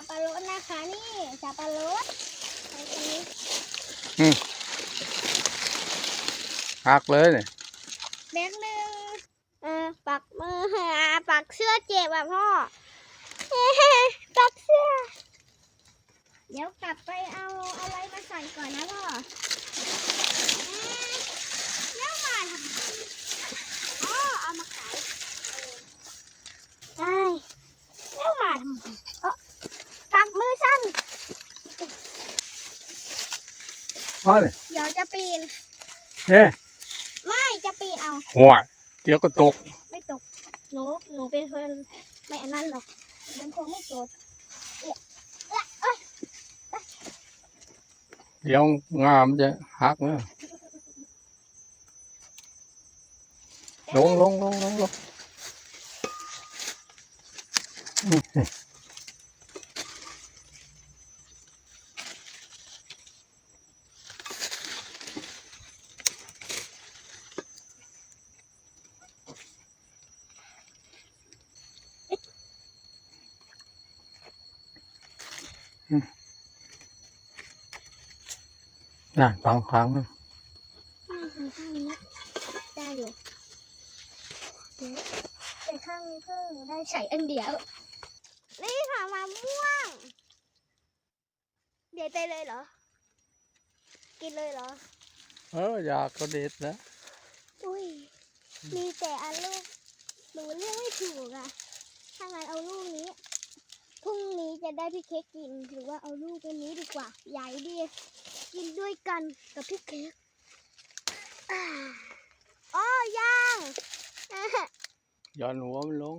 สับปะรดนะคะนี่สับปะรดใส่ตรงนี้หักเลยเนี่ยแบงค์หนึ่งเออปักมือหาปักเสื้อเจ็บอะพ่อปักเสื้อ เดี๋ยวกลับไปเอาอะไรมาใส่ก่อนนะพ่อเอ๊ะแล้วมาทำไมอ๋อเอามาขายเออได้แล้วมาทำไมเอ้อปักมือสั้น อ๋อเนี่ยเดี๋ยวจะปีน เฮ้ยไม่จะปีนเอา หัวเดี๋ยวก็ตก ไม่ตก หนู หนูเป็นคนไม่อันนั้นหรอก มันคงไม่โกรธเอ๊ะเอ๊ะเอ้ยเดี๋ยวงามจะหักนะลงลงลงลงลง น่ะบางครั้งนะไม่ทำข้างนี้ได้อยู่เดี๋ยวแต่ข้างนี้เพิ่งได้ใส่อันเดียว นี่ค่ะมะม่วง เดี๋ยวไปเลยเหรอ กินเลยเหรอ เอออยากก็เด็ดนะ อุ้ย มีแต่อันลูกหนูเลือกไม่ถูกอะถ้างั้นเอาลูกนี้พรุ่งนี้ จะได้พี่เค้กกินหรือว่าเอาลูกตัวนี้ดีกว่า ใหญ่ดี กินด้วยกันกับพี่เค้กอ๋อย่าง ย้อนหัวมันลง